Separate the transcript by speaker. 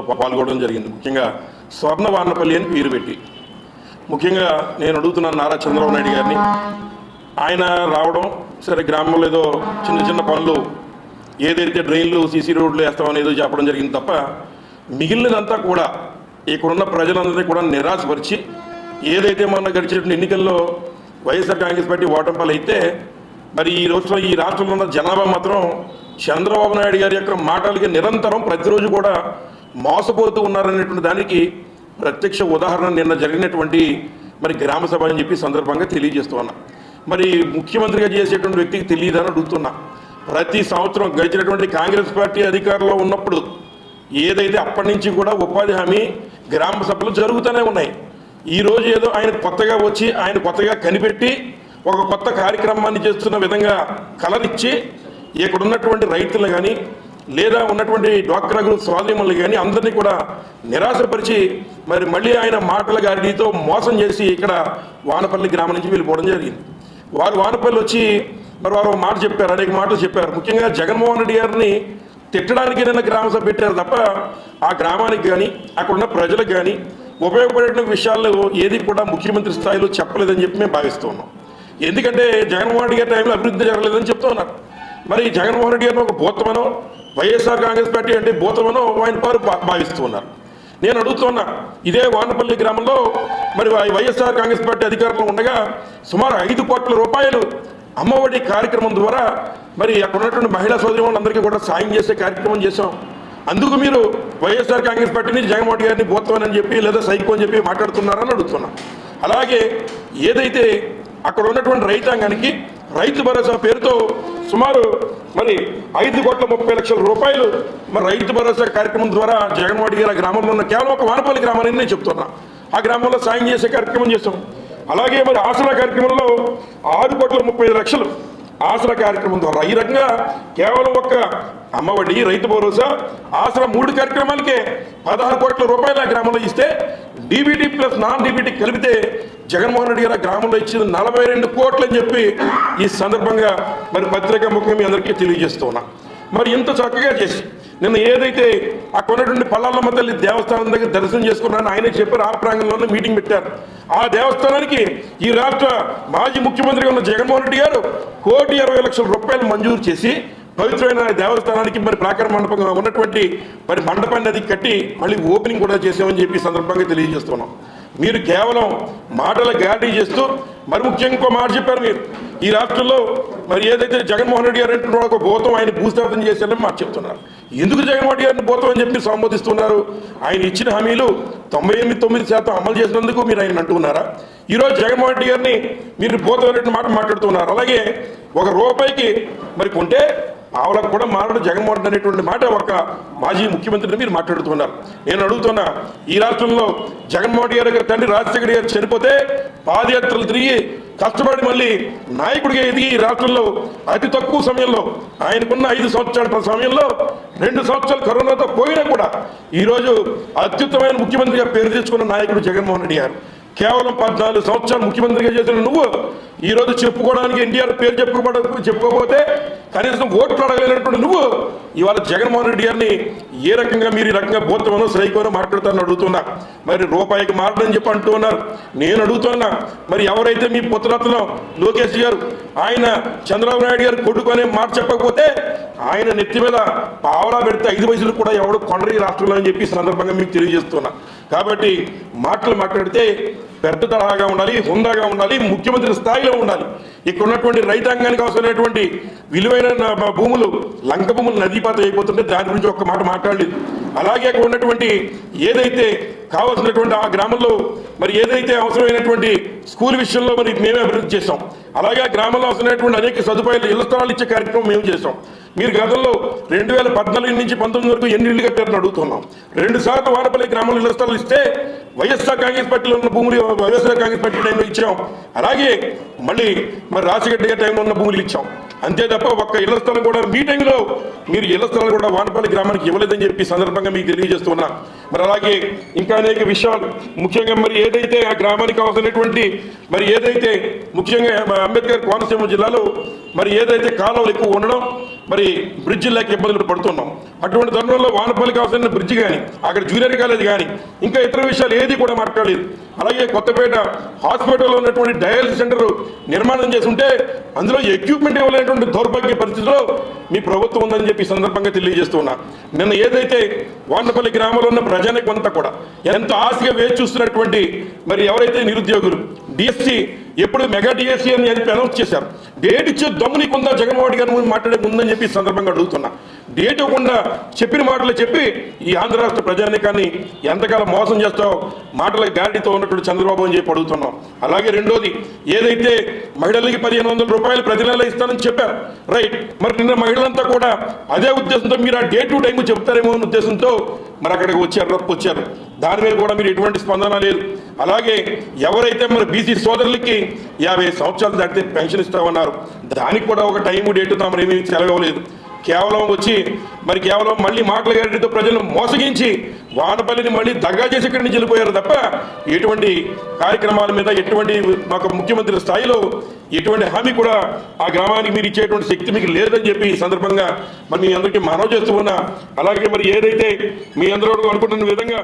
Speaker 1: పాల్గొనడం జరిగింది. ముఖ్యంగా స్వర్ణ వానపల్లి అని పేరు పెట్టి. ముఖ్యంగా నేను అడుగుతున్నాను నారా చంద్రబాబు నాయుడు గారిని. ఆయన రావడం సరే గ్రామంలో ఏదో చిన్న చిన్న పనులు ఏదైతే డ్రైన్లు సీసీ రోడ్లు వేస్తామని ఏదో చెప్పడం జరిగింది తప్ప మిగిలినదంతా కూడా ఇక్కడున్న ప్రజలందరినీ కూడా నిరాశపరిచి ఏదైతే మొన్న గడిచిన ఎన్నికల్లో వైఎస్ఆర్ కాంగ్రెస్ పార్టీ ఓటంపాలు అయితే మరి ఈ రోజులో ఈ రాష్ట్రంలో ఉన్న జనాభా మాత్రం చంద్రబాబు నాయుడు గారి యొక్క మాటలకి నిరంతరం ప్రతిరోజు కూడా మోసపోతూ ఉన్నారనేటువంటి దానికి ప్రత్యక్ష ఉదాహరణ నిన్న జరిగినటువంటి మరి గ్రామ సభ అని చెప్పి సందర్భంగా తెలియజేస్తూ ఉన్నా. మరి ముఖ్యమంత్రిగా చేసేటువంటి వ్యక్తికి తెలియదని అడుగుతున్నా. ప్రతి సంవత్సరం గడిచినటువంటి కాంగ్రెస్ పార్టీ అధికారంలో ఉన్నప్పుడు ఏదైతే అప్పటి నుంచి కూడా ఉపాధి హామీ గ్రామ సభలు జరుగుతూనే ఉన్నాయి. ఈ రోజు ఏదో ఆయన కొత్తగా వచ్చి ఆయన కొత్తగా కనిపెట్టి ఒక కొత్త కార్యక్రమాన్ని చేస్తున్న విధంగా కలరిచ్చి ఇక్కడ ఉన్నటువంటి రైతులు కానీ లేదా ఉన్నటువంటి డ్వాక్రా గ్రూప్ స్వాధీనములు కానీ అందరినీ కూడా నిరాశపరిచి మరి మళ్ళీ ఆయన మాటల గారితో మోసం చేసి ఇక్కడ వానపల్లి గ్రామం నుంచి వెళ్ళిపోవడం జరిగింది. వారు వానపల్లి వచ్చి మరి వారు ఒక మాట చెప్పారు అనేక మాటలు చెప్పారు. ముఖ్యంగా జగన్మోహన్ రెడ్డి గారిని తిట్టడానికి నిన్న గ్రామ సభ పెట్టారు తప్ప ఆ గ్రామానికి కానీ అక్కడ ఉన్న ప్రజలకు కానీ ఉపయోగపడే విషయాల్లో ఏది కూడా ముఖ్యమంత్రి స్థాయిలో చెప్పలేదని చెప్పి మేము భావిస్తూ ఉన్నాం ఎందుకంటే జగన్మోహన్ రెడ్డి గారి టైంలో అభివృద్ధి జరగలేదని చెప్తూ ఉన్నారు. మరి జగన్మోహన్ రెడ్డి గారిని ఒక భూతమనో వైఎస్ఆర్ కాంగ్రెస్ పార్టీ అంటే భూతమనో ఆయన వారు భా- భావిస్తూ ఉన్నారు నేను అడుగుతున్నా ఇదే వానపల్లి గ్రామంలో మరి వై- వైఎస్ఆర్ కాంగ్రెస్ పార్టీ అధికారంలో ఉండగా సుమారు ఐదు కోట్ల రూపాయలు అమ్మఒడి కార్యక్రమం ద్వారా మరి అక్కడ ఉన్నటువంటి మహిళా సోదరి కూడా సాయం చేసే కార్యక్రమం చేశాం. అందుకు మీరు వైఎస్ఆర్ కాంగ్రెస్ పార్టీని జగన్మోహన్ గారిని పోతామని చెప్పి లేదా సైకో అని చెప్పి మాట్లాడుతున్నారని అడుగుతున్నా. అలాగే ఏదైతే అక్కడ ఉన్నటువంటి రైతాంగానికి రైతు భరోసా పేరుతో సుమారు మరి ఐదు కోట్ల ముప్పై లక్షల రూపాయలు మరి రైతు భరోసా కార్యక్రమం ద్వారా జగన్మోహన్ గారి గ్రామంలో ఉన్న కేవలం ఒక వానపల్లి గ్రామాన్ని నేను చెప్తున్నా. ఆ గ్రామంలో సాయం చేసే కార్యక్రమం చేస్తాం. అలాగే మరి ఆసరా కార్యక్రమంలో ఆరు కోట్ల ముప్పై ఐదు లక్షలు ఆసరా కార్యక్రమం ద్వారా. ఈ రకంగా కేవలం ఒక్క అమ్మఒడి రైతు భరోసా ఆసరా మూడు కార్యక్రమాలకే పదహారు కోట్ల రూపాయలు ఆ గ్రామంలో ఇస్తే డీబీటీ ప్లస్ నాన్ డీబీటీ కలిపితే జగన్మోహన్ రెడ్డి గారు గ్రామంలో ఇచ్చింది నలభై రెండు కోట్లు అని చెప్పి ఈ సందర్భంగా మరి పత్రికా ముఖ్యం మీ అందరికీ తెలియజేస్తున్నా మరి ఇంత చక్కగా చేసి నిన్న ఏదైతే ఆ కొన్నటువంటి పల్లాలమ్మ తల్లి దేవస్థానం దగ్గర దర్శనం చేసుకున్నాను ఆయన చెప్పారు ఆ ప్రాంగణంలోనే మీటింగ్ పెట్టారు. ఆ దేవస్థానానికి ఈ రాష్ట్ర మాజీ ముఖ్యమంత్రిగా ఉన్న జగన్మోహన్ రెడ్డి గారు కోటి ఇరవై లక్షల రూపాయలు మంజూరు చేసి పవిత్రమైన దేవస్థానానికి మరి ప్రాకార మండపంగా ఉన్నటువంటి మరి మండపాన్ని అది కట్టి మళ్ళీ ఓపెనింగ్ కూడా చేసామని చెప్పి సందర్భంగా తెలియజేస్తున్నాం. మీరు కేవలం మాటల గ్యారంటీ చేస్తూ మరి ముఖ్యంగా ఇంకో మాట చెప్పారు మీరు. ఈ రాష్ట్రంలో మరి ఏదైతే జగన్మోహన్ రెడ్డి గారు అంటున్న ఒక భూతం ఆయన భూస్థాపన చేశారని మాట చెప్తున్నారు. ఎందుకు జగన్మోహన్ రెడ్డి గారిని భూతం అని చెప్పి సంబోధిస్తున్నారు? ఆయన ఇచ్చిన హామీలు తొంభై ఎనిమిది తొమ్మిది శాతం అమలు చేసినందుకు మీరు ఆయన అంటున్నారా? ఈరోజు జగన్మోహన్ రెడ్డి గారిని మీరు భూతం అనేటువంటి మాట మాట్లాడుతున్నారు. అలాగే ఒక రూపాయికి మరి కొంటే ఆవులకు కూడా మారడు జగన్మోహన్ అనేటువంటి మాట ఒక మాజీ ముఖ్యమంత్రిని మీరు మాట్లాడుతున్నారు. నేను అడుగుతున్నా ఈ రాష్ట్రంలో జగన్మోహన్ గారి తండ్రి రాజశేఖర్ గారు చనిపోతే పాదయాత్రలు తిరిగి కష్టపడి మళ్ళీ నాయకుడిగా ఎదిగి ఈ రాష్ట్రంలో అతి తక్కువ సమయంలో ఆయనకున్న ఐదు సంవత్సరాల సమయంలో రెండు సంవత్సరాలు కరోనాతో పోయినా కూడా ఈరోజు అత్యుత్తమైన ముఖ్యమంత్రిగా పేరు తెచ్చుకున్న నాయకుడు జగన్మోహన్ రెడ్డి గారు. కేవలం పద్నాలుగు సంవత్సరాలు ముఖ్యమంత్రిగా చేసిన నువ్వు ఈరోజు చెప్పుకోవడానికి ఎన్టీఆర్ పేరు చెప్పుకోబడ చెప్పుకోకపోతే కనీసం ఓట్లు అడగలేనటువంటి నువ్వు ఇవాళ జగన్మోహన్ రెడ్డి గారిని ఏ రకంగా మీరు ఈ రకంగా బోత్తమనో శ్రైకోనో మాట్లాడతారని అడుగుతున్నా. మరి రూపాయికి మారడని చెప్పి అంటూ ఉన్నారు. నేను అడుగుతున్నా మరి ఎవరైతే మీ పుత్రరత్నం లోకేష్ గారు ఆయన చంద్రబాబు నాయుడు గారు కొడుకు అనే మాట చెప్పకపోతే ఆయన నెత్తి మీద పావలా పెడితే ఐదు వయసులు కూడా ఎవడు కొండరి రాష్ట్రంలో అని చెప్పి సందర్భంగా మీకు తెలియజేస్తున్నా. కాబట్టి మాటలు మాట్లాడితే పెద్ద తరహాగా ఉండాలి హుందాగా ఉండాలి ముఖ్యమంత్రి స్థాయిలో ఉండాలి. ఇక్కడ ఉన్నటువంటి రైతాంగానికి అవసరమైనటువంటి విలువైన భూములు లంక భూములు నదీపాత అయిపోతుంటే దాని గురించి ఒక్క మాట మాట్లాడలేదు. అలాగే అక్కడ ఉన్నటువంటి ఏదైతే కావాల్సినటువంటి ఆ గ్రామంలో మరి ఏదైతే అవసరమైనటువంటి స్కూల్ విషయంలో మరి మేమే అభివృద్ధి చేసాం అలాగే గ్రామంలో అవసరమైనటువంటి అనేక సదుపాయాలు ఇళ్ళ స్థలాలు ఇచ్చే కార్యక్రమం మేము చేసాం మీరు గతంలో రెండు వేల పద్నాలుగు నుంచి పంతొమ్మిది వరకు ఎన్ని ఇళ్ళు కట్టారని అడుగుతున్నాం. రెండు సార్లు వాడపల్లి గ్రామంలో ఇళ్ళ స్థలాలు ఇస్తే వైఎస్ఆర్ కాంగ్రెస్ పార్టీలో ఉన్న భూములు వైఎస్ఆర్ కాంగ్రెస్ పార్టీ టైంలో ఇచ్చాం. అలాగే మళ్ళీ మరి రాజశేఖర్ గారి టైంలో ఉన్న భూములు ఇచ్చాం. అంతే తప్ప ఒక్క ఇళ్ళ స్థలం కూడా మీ టైంలో మీరు ఇళ్ళ స్థలం కూడా వానపల్లి గ్రామానికి ఇవ్వలేదని చెప్పి సందర్భంగా మీకు తెలియజేస్తున్నా. మరి అలాగే ఇంకా అనేక విషయాలు. ముఖ్యంగా మరి ఏదైతే ఆ గ్రామానికి అవసరమైనటువంటి మరి ఏదైతే ముఖ్యంగా మా అంబేద్కర్ కోనసీమ జిల్లాలో మరి ఏదైతే కాలువలు ఎక్కువ ఉండడం మరి బ్రిడ్జి లేక ఇబ్బందులు పడుతున్నాం. అటువంటి తరుణంలో వానపల్లికి అవసరమైన బ్రిడ్జి కానీ అక్కడ జూనియర్ కాలేజ్ కానీ ఇంకా ఇతర విషయాలు ఏది కూడా మాట్లాడలేదు. అలాగే కొత్తపేట హాస్పిటల్లో ఉన్నటువంటి డయాలసిస్ సెంటర్ నిర్మాణం చేస్తుంటే అందులో ఎక్విప్మెంట్ ఇవ్వలేనటువంటి దౌర్భాగ్య పరిస్థితిలో మీ ప్రభుత్వం ఉందని చెప్పి సందర్భంగా తెలియజేస్తున్నా. నిన్న ఏదైతే వానపల్లి గ్రామంలో ఉన్న ప్రజానికి అంతా కూడా ఎంత ఆశగా వేచి చూస్తున్నటువంటి మరి ఎవరైతే నిరుద్యోగులు డిఎస్సి ఎప్పుడు మెగా డిఎస్సీ అని చెప్పి అనౌన్స్ చేశారు. డేట్ ఇచ్చే దమ్ము నీకుందా? జగన్మోహన్ రెడ్డి గారి ముందు మాట్లాడే ముందని చెప్పి సందర్భంగా అడుగుతున్నా. డేట్ ఇవ్వకుండా చెప్పిన మాటలు చెప్పి ఈ ఆంధ్ర రాష్ట్ర ప్రజానికాన్ని ఎంతకాలం మోసం చేస్తావు? మాటల గ్యారంటీతో ఉన్నటువంటి చంద్రబాబు అని చెప్పి అడుగుతున్నాం. అలాగే రెండోది ఏదైతే మహిళలకి పదిహేను వందల రూపాయలు ప్రతి నెల ఇస్తానని చెప్పారు. రైట్. మరి నిన్న మహిళలంతా కూడా అదే ఉద్దేశంతో మీరు ఆ డే టు టైం చెప్తారేమో అనే ఉద్దేశంతో మరి అక్కడికి వచ్చారు రప్పు వచ్చారు. దాని మీద కూడా మీరు ఎటువంటి స్పందన లేదు. అలాగే ఎవరైతే మరి బీసీ సోదరులకి యాభై సంవత్సరాలు దాటితే పెన్షన్ ఇస్తామన్నారు దానికి కూడా ఒక టైం డేట్ తాము ఏమీ సెలవివ్వలేదు కేవలం వచ్చి మరి కేవలం మళ్ళీ మాటల గడితో ప్రజలను మోసగించి వానపల్లిని మళ్ళీ దగ్గా చేసి ఇక్కడి నుంచి వెళ్ళిపోయారు తప్ప ఎటువంటి కార్యక్రమాల మీద ఎటువంటి మాకు ముఖ్యమంత్రి స్థాయిలో ఎటువంటి హామీ కూడా ఆ గ్రామానికి మీరు ఇచ్చేటువంటి శక్తి మీకు లేదని చెప్పి ఈ సందర్భంగా మరి మీ అందరికీ మనవి చేస్తూ ఉన్నా. అలాగే మరి ఏదైతే మీ అందరూ అనుకుంటున్న విధంగా